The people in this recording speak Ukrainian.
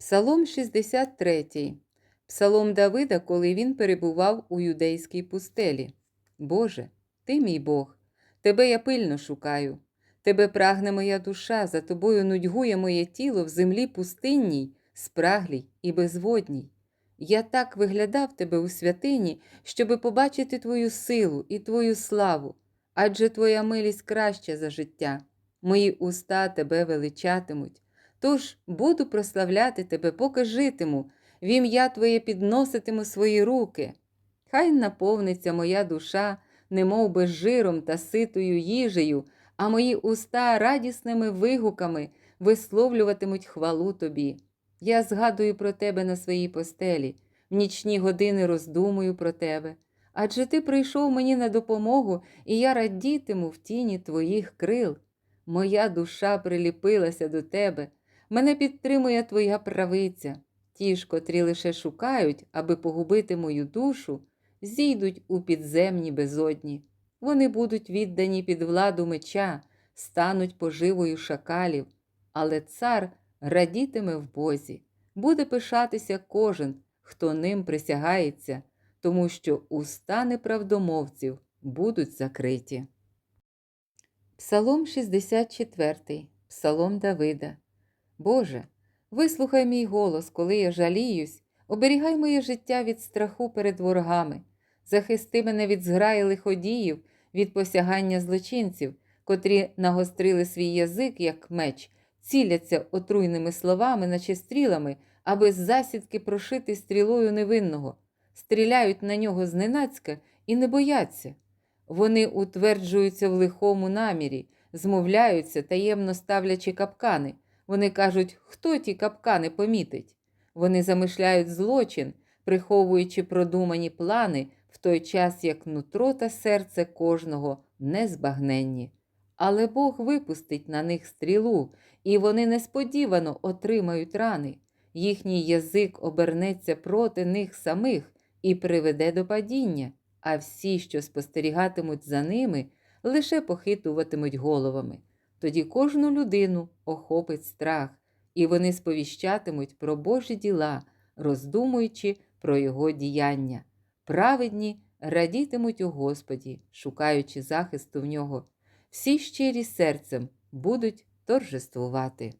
Псалом 63. Псалом Давида, коли він перебував у юдейській пустелі. Боже, ти мій Бог, тебе я пильно шукаю. Тебе прагне моя душа, за тобою нудьгує моє тіло в землі пустинній, спраглій і безводній. Я так виглядав тебе у святині, щоби побачити твою силу і твою славу, адже твоя милість краща за життя. Мої уста тебе величатимуть. Тож буду прославляти тебе, поки житиму, в ім'я Твоє підноситиму свої руки. Хай наповниться моя душа, немов би жиром та ситою їжею, а мої уста радісними вигуками висловлюватимуть хвалу тобі. Я згадую про тебе на своїй постелі, в нічні години роздумую про тебе. Адже ти прийшов мені на допомогу, і я радітиму в тіні твоїх крил. Моя душа приліпилася до тебе. Мене підтримує твоя правиця. Ті ж, котрі лише шукають, аби погубити мою душу, зійдуть у підземні безодні. Вони будуть віддані під владу меча, стануть поживою шакалів, але цар радітиме в Бозі, буде пишатися кожен, хто ним присягається, тому що уста неправдомовців будуть закриті. Псалом 64, Псалом Давида. Боже, вислухай мій голос, коли я жаліюсь, оберігай моє життя від страху перед ворогами, захисти мене від зграї лиходіїв, від посягання злочинців, котрі нагострили свій язик, як меч, ціляться отруйними словами, наче стрілами, аби з засідки прошити стрілою невинного, стріляють на нього зненацька і не бояться. Вони утверджуються в лихому намірі, змовляються, таємно ставлячи капкани. Вони кажуть, хто ті капкани помітить. Вони замишляють злочин, приховуючи продумані плани в той час, як нутро та серце кожного незбагненні. Але Бог випустить на них стрілу, і вони несподівано отримають рани. Їхній язик обернеться проти них самих і приведе до падіння, а всі, що спостерігатимуть за ними, лише похитуватимуть головами. Тоді кожну людину охопить страх, і вони сповіщатимуть про Божі діла, роздумуючи про Його діяння. Праведні радітимуть у Господі, шукаючи захисту в нього. Всі щирі серцем будуть торжествувати.